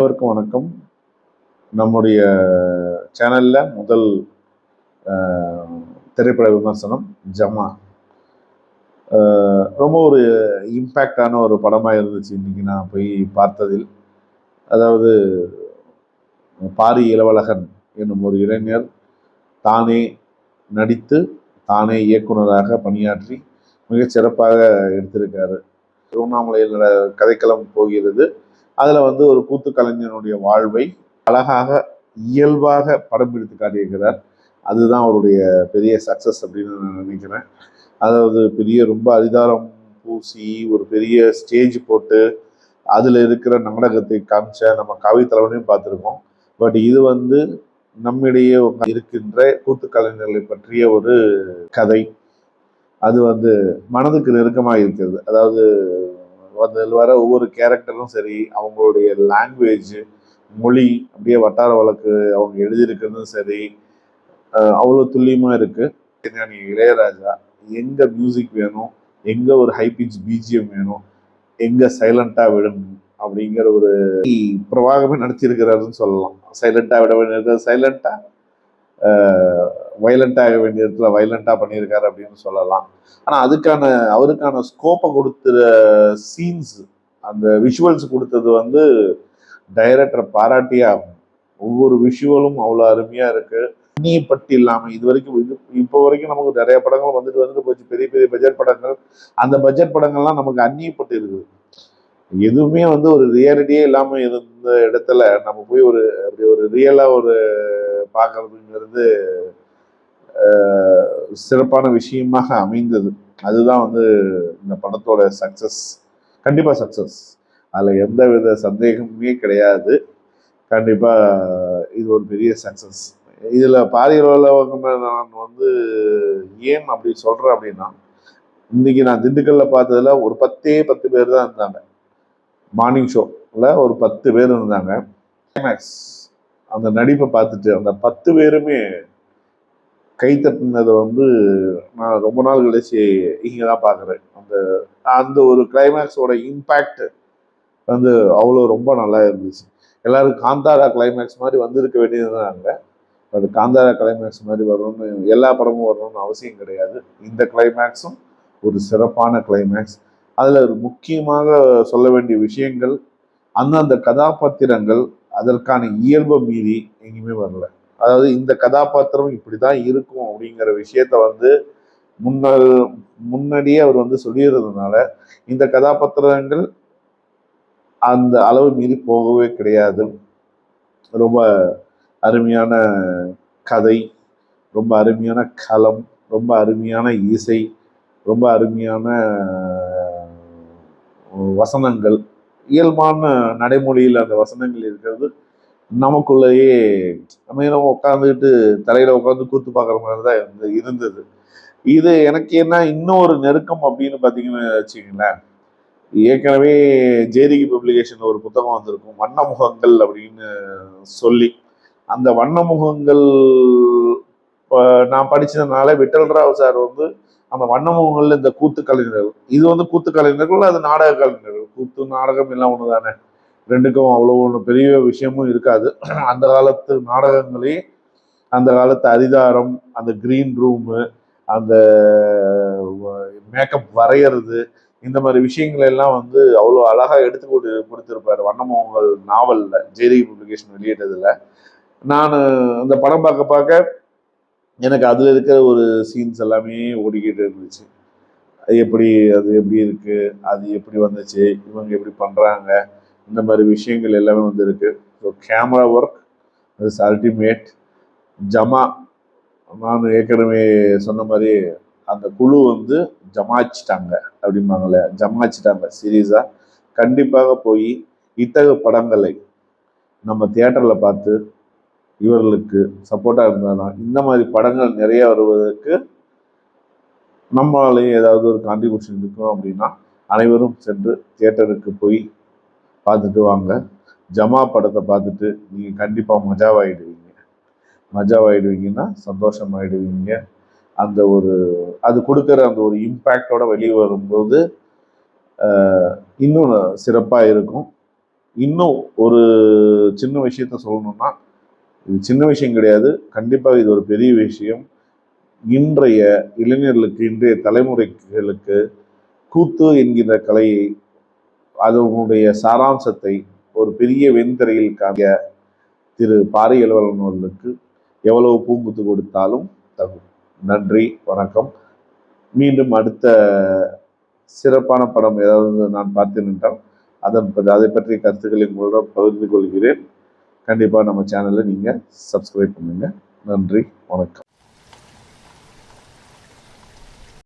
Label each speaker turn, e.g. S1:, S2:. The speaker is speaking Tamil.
S1: அனைவருக்கும் வணக்கம். நம்முடைய சேனலில் முதல் திரைப்பட விமர்சனம் ஜமா ரொம்ப ஒரு இம்பேக்டான ஒரு படமாக இருந்துச்சு இன்றைக்கி நான் போய் பார்த்ததில். அதாவது பாரி இளவழகன் என்னும் ஒரு இளைஞர் தானே நடித்து தானே இயக்குனராக பணியாற்றி மிகச்சிறப்பாக எடுத்திருக்காரு. திருவண்ணாமலையில் கதைக்களம் போகிறது. அதில் வந்து ஒரு கூத்து கலைஞனுடைய வாழ்வை அழகாக இயல்பாக படம் பிடித்து காட்டியிருக்கிறார். அதுதான் அவருடைய பெரிய சக்ஸஸ் அப்படின்னு நான் நினைக்கிறேன். அதாவது பெரிய ரொம்ப அரிதாரம் பூசி ஒரு பெரிய ஸ்டேஜ் போட்டு அதில் இருக்கிற நாடகத்தை காமிச்ச நம்ம கவி தலைவனையும் பார்த்துருக்கோம். பட் இது வந்து நம்மிடையே இருக்கின்ற கூத்து கலைஞர்களை பற்றிய ஒரு கதை. அது வந்து மனதுக்கு நெருக்கமாக இருக்கிறது அதாவது அதில் வர ஒவ்வொரு கேரக்டரும் சரி அவங்களுடைய லாங்குவேஜ் மொழி அப்படியே வட்டார வழக்கு அவங்க எழுதியிருக்கிறதும் சரி அவ்வளோ துல்லியமாக இருக்குது இளையராஜா எங்கே மியூசிக் வேணும்? எங்கே ஒரு ஹை பிச் பிஜிஎம் வேணும்? எங்கே சைலண்ட்டாக விடணும் அப்படிங்கிற ஒரு பிரவாகமே நடத்தியிருக்கிறாருன்னு சொல்லலாம். சைலண்ட்டாக விட வேண்டியது சைலண்ட்டாக வைலண்டா ஆக வேண்டிய இடத்துல வைலண்டா பண்ணியிருக்காரு அப்படின்னு சொல்லலாம். ஆனால் அதுக்கான அவருக்கான ஸ்கோப்பை கொடுத்துற சீன்ஸ் அந்த விஷுவல்ஸ் கொடுத்தது வந்து டைரக்டரை பாராட்டியே ஆகும் ஒவ்வொரு விஷுவலும் அவ்வளோ அருமையாக இருக்குது நீ பட்டி இல்லாமல் இது வரைக்கும் இது இப்போ வரைக்கும் நமக்கு நிறைய படங்கள் வந்துட்டு வந்துட்டு போச்சு. பெரிய பெரிய பட்ஜெட் படங்கள். அந்த பட்ஜெட் படங்கள்லாம் நமக்கு அந்நியப்பட்டு இருக்குது. எதுவுமே வந்து ஒரு ரியாலிட்டியே இல்லாமல் இருந்த இடத்துல நம்ம போய் ஒரு அப்படி ஒரு ரியலாக ஒரு பார்க்கறதுங்கிறது சிறப்பான விஷயமாக அமைந்தது. அதுதான் வந்து இந்த படத்தோட சக்ஸஸ் கண்டிப்பாக சக்ஸஸ் அதில் எந்த வித சந்தேகமுமே கிடையாது. கண்டிப்பாக இது ஒரு பெரிய சக்ஸஸ் இதில் பாரியளவில் நான் வந்து ஏன் அப்படி சொல்கிறேன் அப்படின்னா இன்றைக்கி நான் திண்டுக்கல்ல பார்த்ததுல ஒரு பத்தே பத்து பேர் தான் இருந்தாங்க. மார்னிங் ஷோவில் ஒரு பத்து பேர் இருந்தாங்க. கிளைமேக்ஸ் அந்த நடிப்பை பார்த்துட்டு அந்த பத்து பேருமே கை தட்டினதை வந்து நான் ரொம்ப நாள் கழிச்சு இங்கே தான் பார்க்குறேன். அந்த அந்த ஒரு கிளைமேக்ஸோட இம்பேக்ட் வந்து அவ்வளோ ரொம்ப நல்லா இருந்துச்சு. எல்லோரும் காந்தாரா கிளைமேக்ஸ் மாதிரி வந்திருக்க வேண்டியதுதாங்க பட் காந்தாரா கிளைமேக்ஸ் மாதிரி வரணும்னு எல்லா படமும் வரணும்னு அவசியம் கிடையாது. இந்த கிளைமேக்ஸும் ஒரு சிறப்பான கிளைமேக்ஸ் அதில் ஒரு முக்கியமாக சொல்ல வேண்டிய விஷயங்கள் அந்தந்த கதாபாத்திரங்கள் அதற்கான இயல்பை மீறி எங்கேயுமே வரல. அதாவது இந்த கதாபாத்திரம் இப்படிதான் இருக்கும் அப்படிங்கிற விஷயத்த வந்து முன்னல் முன்னாடியே அவர் வந்து சொல்லிடுறதுனால இந்த கதாபாத்திரங்கள் அந்த அளவு மீறி போகவே கிடையாது. ரொம்ப அருமையான கதை ரொம்ப அருமையான களம் ரொம்ப அருமையான இசை ரொம்ப அருமையான வசனங்கள் இயல்பான நடைமொழியில் அந்த வசனங்கள் இருக்கிறது நமக்குள்ளேயே நம்ம நம்ம உட்காந்துக்கிட்டு தலையில உட்காந்து கூத்து பார்க்குற மாதிரி தான் இருந்தது. இது எனக்கு என்ன இன்னொரு நெருக்கம் அப்படின்னு பார்த்தீங்கன்னு வச்சுங்களேன் ஏற்கனவே ஜேடிகி பப்ளிகேஷன் ஒரு புத்தகம் வந்திருக்கும் வண்ண முகங்கள் அப்படின்னு சொல்லி. அந்த வண்ண முகங்கள் நான் நான் படிச்சதுனால விட்டல்ராவ் சார் வந்து அந்த வண்ணமுகங்கள் இந்த கூத்து கலைஞர்கள் இது வந்து கூத்து கலைஞர்கள் அது நாடக கலைஞர்கள் கூத்து நாடகம் எல்லாம் ஒன்று தானே ரெண்டுக்கும் அவ்வளோ ஒன்று பெரிய விஷயமும் இருக்காது. அந்த காலத்து நாடகங்களே அந்த காலத்து அரிதாரம் அந்த கிரீன் ரூமு அந்த மேக்கப் வரைகிறது இந்த மாதிரி விஷயங்கள் எல்லாம் வந்து அவ்வளோ அழகாக எடுத்து கொடு கொடுத்துருப்பாரு வண்ணமோகங்கள் நாவலில் ஜேடி பப்ளிகேஷன் வெளியிட்டதில். நான் அந்த படம் பார்க்க பார்க்க எனக்கு அதில் இருக்கிற ஒரு சீன்ஸ் எல்லாமே ஓடிக்கிட்டு இருந்துச்சு. அது எப்படி அது எப்படி இருக்குது அது எப்படி வந்துச்சு இவங்க எப்படி பண்ணுறாங்க இந்த மாதிரி விஷயங்கள் எல்லாமே வந்து இருக்குது so camera work is ultimate ஜமா நான் ஏற்கனவே சொன்ன மாதிரி அந்த குழு வந்து ஜமாச்சிட்டாங்க அப்படிம்பாங்களே ஜமாச்சிட்டாங்க சீரியஸாக கண்டிப்பாக போய் இத்தகைய படங்களை நம்ம தியேட்டரில் பார்த்து இவர்களுக்கு சப்போர்ட்டாக இருந்தாலும் இந்த மாதிரி படங்கள் நிறைய வருவதற்கு நம்மளாலேயும் ஏதாவது ஒரு கான்ட்ரிபியூஷன் இருக்கும் அப்படின்னா அனைவரும் சென்று தியேட்டருக்கு போய் பார்த்துட்டு வாங்க ஜமா படத்தை பார்த்துட்டு நீங்கள் கண்டிப்பாக மஜாவாயிடுவீங்க. மஜாவாயிடுவீங்கன்னா சந்தோஷமாயிடுவீங்க. அந்த ஒரு அது கொடுக்குற அந்த ஒரு இம்பேக்டோட வெளியே வரும்போது இன்னும் சிறப்பாக இருக்கும். இன்னும் ஒரு சின்ன விஷயத்த சொல்லணும்னா இது சின்ன விஷயம் கிடையாது. கண்டிப்பாக இது ஒரு பெரிய விஷயம். இன்றைய இளைஞர்களுக்கு இன்றைய தலைமுறைகளுக்கு கூத்து என்கிற கலையை அதனுடைய சாராம்சத்தை ஒரு பெரிய வெண்திரையில் காமிய திரு பாரி அலுவலன் அவர்களுக்கு எவ்வளவு பூங்குத்து கொடுத்தாலும் தகும். நன்றி வணக்கம். மீண்டும் அடுத்த சிறப்பான படம் ஏதாவது நான் பார்த்தேன் என்றால் அதன் பற்றி- அதை பற்றிய கருத்துக்களை உங்களிடம் பகிர்ந்து கொள்கிறேன். கண்டிப்பாக நம்ம சேனலை நீங்கள் சப்ஸ்கிரைப் பண்ணுங்கள் நன்றி வணக்கம்.